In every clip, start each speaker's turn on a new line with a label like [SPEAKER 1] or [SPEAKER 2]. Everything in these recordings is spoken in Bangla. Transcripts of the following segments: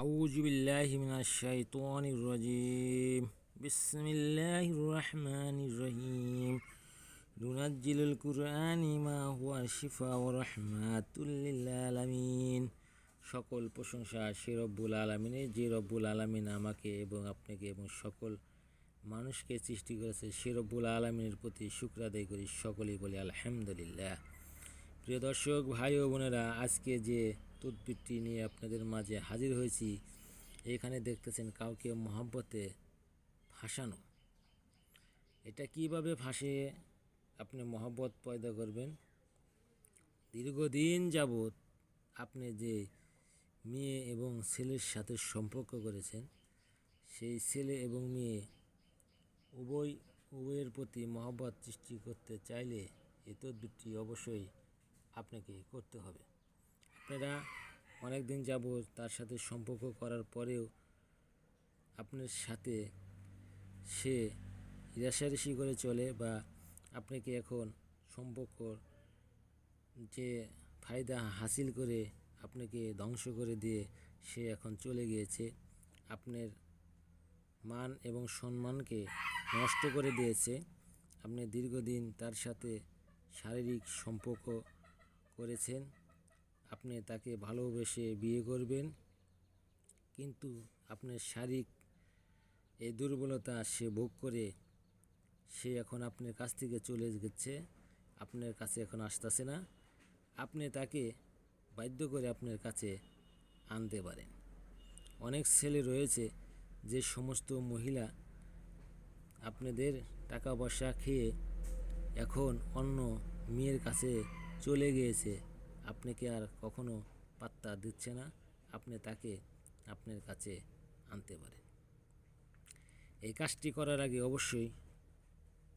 [SPEAKER 1] أعوذ بالله من الشيطان الرجيم بسم الله الرحمن الرحيم ننزل القرآن ما هو شفاء ورحمة للعالمين সকল প্রশংসা সে রব্বুল আলমিনের যে রব্বুল আলমিন আমাকে এবং আপনাকে এবং সকল মানুষকে সৃষ্টি করেছে সে রব্বুল আলমিনের প্রতি শুক্র আদায় করি সকলেই বলি আলহামদুলিল্লাহ প্রিয় দর্শক ভাই ও বোনেরা আজকে যে তদবিরটি নিয়ে আপনাদের মাঝে হাজির হয়েছি। এখানে দেখতেছেন কাউকে মহাব্বতে ফাঁসানো। এটা কীভাবে ফাঁসিয়ে আপনি মহব্বত পয়দা করবেন। দীর্ঘদিন যাবৎ আপনি যে মেয়ে এবং ছেলের সাথে সম্পর্ক করেছেন, সেই ছেলে এবং মেয়ে উভয়, উভয়ের প্রতি মহব্বত সৃষ্টি করতে চাইলে এই তদবিরটি অবশ্যই আপনাকে করতে হবে। আপনারা অনেক দিন যাব তার সাথে সম্পর্ক করার পরেও আপনার সাথে সে রেশারেশি করে চলে বা আপনাকে এখন সম্পর্ক যে ফায়দা হাসিল করে আপনাকে ধ্বংস করে দিয়ে সে এখন চলে গিয়েছে, আপনার মান এবং সম্মানকে নষ্ট করে দিয়েছে। আপনি দীর্ঘদিন তার সাথে শারীরিক সম্পর্ক করেছেন। আপনি তাকে ভালোবেসে বিয়ে করবেন, কিন্তু আপনার শারীরিক এই দুর্বলতা সে ভোগ করে সে এখন আপনার কাছ থেকে চলে গেছে, আপনার কাছে এখন আসতেছে না। আপনি তাকে বাধ্য করে আপনার কাছে আনতে পারেন। অনেক ছেলে রয়েছে যে সমস্ত মহিলা আপনাদের টাকা পয়সা খেয়ে এখন অন্য মেয়ের কাছে চলে গিয়েছে। আপনাকে আর কখনো পাত্তা দিচ্ছে না? আপনি তাকে আপনার কাছে আনতে পারেন। এই কাজটি করার আগে অবশ্যই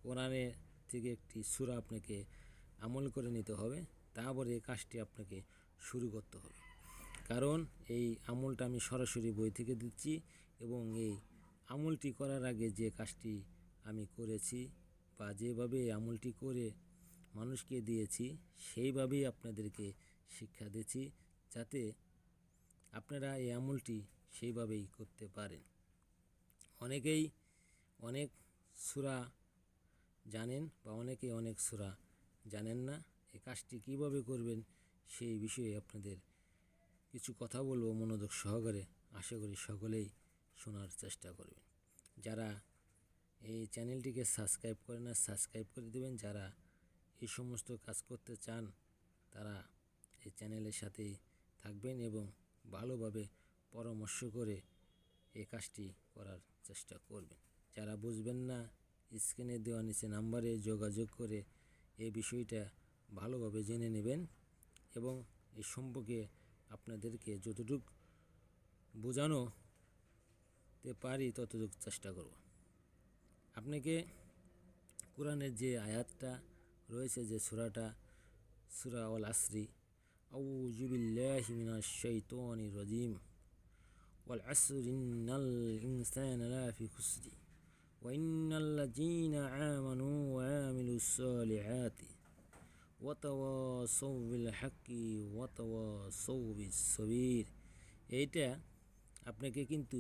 [SPEAKER 1] কোরআনের থেকে একটি সুরা আপনাকে আমল করে নিতে হবে। তারপরে এই কাজটি আপনাকে শুরু করতে হবে। কারণ এই আমলটা আমি সরাসরি বই থেকে দিচ্ছি এবং এই আমলটি করার আগে যে কাজটি আমি করেছি বা যেভাবে আমলটি করে মানুষকে দিয়েছি, সেইভাবেই আপনাদেরকে শিক্ষা দিচ্ছি যাতে আপনারা এই আমলটি সেইভাবেই করতে পারেন। অনেকেই অনেক সুরা জানেন বা অনেকে অনেক সুরা জানেন না। এই কাজটি কীভাবে করবেন সেই বিষয়ে আপনাদের কিছু কথা বলব মনোযোগ সহকারে। আশা করি সকলেই শোনার চেষ্টা করবেন। যারা এই চ্যানেলটিকে সাবস্ক্রাইব করে না, সাবস্ক্রাইব করে দেবেন। যারা এই সমস্ত কাজ করতে চান, তারা এই চ্যানেলের সাথেই থাকবেন এবং ভালোভাবে পরামর্শ করে এই কাজটি করার চেষ্টা করবেন। যারা বুঝবেন না, স্ক্রিনে দেওয়া নিচে নাম্বারে যোগাযোগ করে এই বিষয়টা ভালোভাবে জেনে নেবেন এবং এই সম্পর্কে আপনাদেরকে যতটুকু বোঝানোতে পারি ততটুকু চেষ্টা করব। আপনাকে কোরআনের যে আয়াতটা রয়েছে, যে সুরাটা সুরা অল আসরি আউযু বিল্লাহি মিনাশ শাইতানির রাজিম ওয়াল আসরি ইন্নাল ইনসানা লাফি খুসরি وإن الذين آمنوا وعملوا الصالحات وتواصوا بالحق وتواصوا بالصبر এইটা আপনাকে কিন্তু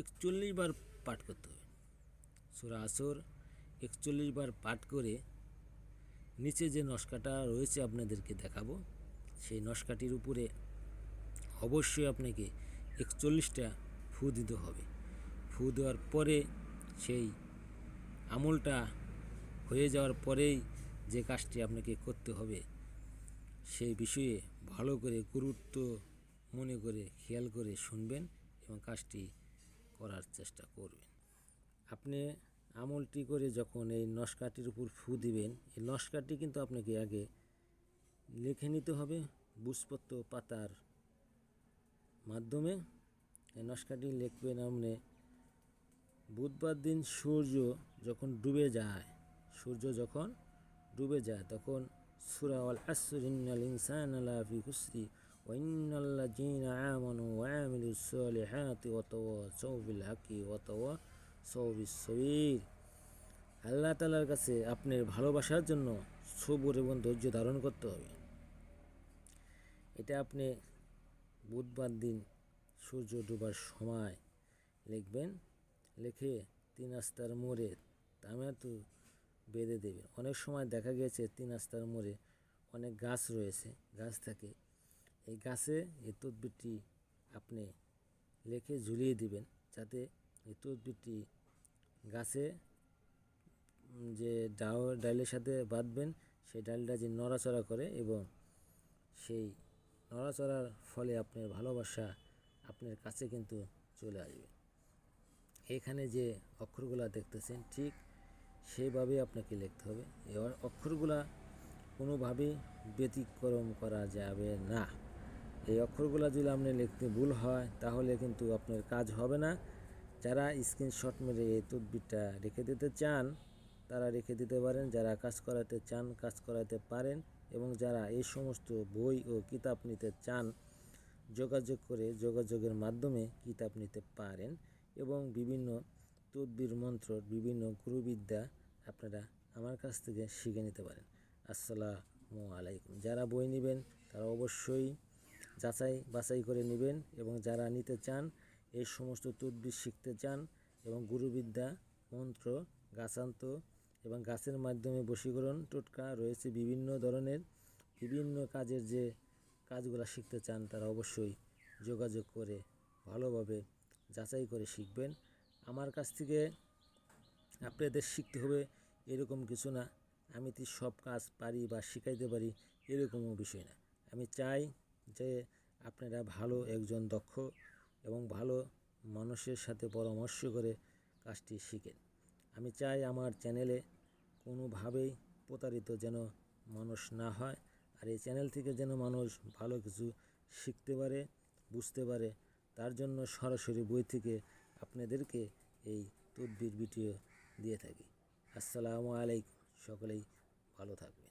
[SPEAKER 1] একচল্লিশ বার পাঠ করতে হবে সুরা আসর একচল্লিশ বার পাঠ করে নিচে যে নস্কাটা রয়েছে আপনাদেরকে দেখাবো, সেই নস্কাটির উপরে অবশ্যই আপনাকে একচল্লিশটা ফু দিতে হবে। ফু দেওয়ার পরে সেই আমলটা হয়ে যাওয়ার পরেই যে কাজটি আপনাকে করতে হবে, সেই বিষয়ে ভালো করে গুরুত্ব মনে করে, খেয়াল করে শুনবেন এবং কাজটি করার চেষ্টা করবেন। আপনি আমলটি করে যখন এই নস্কাটির উপর ফু দিবেন এই নস্কাটি কিন্তু আপনাকে আগে লিখে নিতে হবে বুঝপত্র পাতার মাধ্যমে এই নস্কাটি লিখবেন আপনি বুধবার দিন সূর্য যখন ডুবে যায় সূর্য যখন ডুবে যায় তখন সুরা আল আসরিনাল ইনসান আলা ফি খুসরি وإن الذين آمنوا وعملوا الصالحات وتواصوا بالحق وتواصوا সবির আল্লাহ তালার কাছে আপনার ভালোবাসার জন্য সবুর এবং ধৈর্য ধারণ করতে হবে। এটা আপনি বুধবার দিন সূর্য ডুবার সময় লিখবেন, লিখে তিন আস্তার মোড়ে তামিয়াতু বেঁধে দেবেন। অনেক সময় দেখা গেছে তিন আস্তার মোড়ে অনেক গাছ রয়েছে, গাছ থাকে। এই গাছে এই তদবিরটি আপনি লেখে ঝুলিয়ে দিবেন যাতে এই তদবিরটি গাছে যে ডাও ডালের সাথে বাঁধবেন, সেই ডালটা যে নড়াচড়া করে এবং সেই নড়াচড়ার ফলে আপনার ভালোবাসা আপনার কাছে কিন্তু চলে আসবে। এখানে যে অক্ষরগুলা দেখতেছেন, ঠিক সেইভাবেই আপনাকে লিখতে হবে। এই অক্ষরগুলা কোনোভাবেই ব্যতিক্রম করা যাবে না। এই অক্ষরগুলা যদি আপনি লিখতে ভুল হয়, তাহলে কিন্তু আপনার কাজ হবে না। যারা স্ক্রিনশট মেরে এই তদবিরটা রেখে দিতে চান, তারা রেখে দিতে পারেন। যারা কাজ করাতে চান, কাজ করাতে পারেন এবং যারা এই সমস্ত বই ও কিতাব নিতে চান, যোগাযোগ করে যোগাযোগের মাধ্যমে কিতাব নিতে পারেন এবং বিভিন্ন তদবির মন্ত্র, বিভিন্ন গুরুবিদ্যা আপনারা আমার কাছ থেকে শিখে নিতে পারেন। আসসালামু আলাইকুম। যারা বই নেবেন, তারা অবশ্যই যাচাই বাছাই করে নেবেন এবং যারা নিতে চান এই সমস্ত তদবির শিখতে চান এবং গুরুবিদ্যা, মন্ত্র, গাছান্ত এবং গাছের মাধ্যমে বশীকরণ, টোটকা রয়েছে বিভিন্ন ধরনের। বিভিন্ন কাজের যে কাজগুলো শিখতে চান তারা অবশ্যই যোগাযোগ করে ভালোভাবে যাচাই করে শিখবেন। আমার কাছ থেকে আপনাদের শিখতে হবে এরকম কিছু না। আমি তো সব কাজ পারি বা শিখাইতে পারি এরকমও বিষয় না। আমি চাই যে আপনারা ভালো একজন দক্ষ এবং ভালো মানুষের সাথে পরামর্শ করে কাজটি শিখেন। আমি চাই আমার চ্যানেলে কোনোভাবেই প্রতারিত যেন মানুষ না হয় আর এই চ্যানেল থেকে যেন মানুষ ভালো কিছু শিখতে পারে, বুঝতে পারে, তার জন্য সরাসরি বই থেকে আপনাদেরকে এই তদবির ভিডিও দিয়ে থাকি। আসসালামু আলাইকুম, সকলেই ভালো থাকবেন।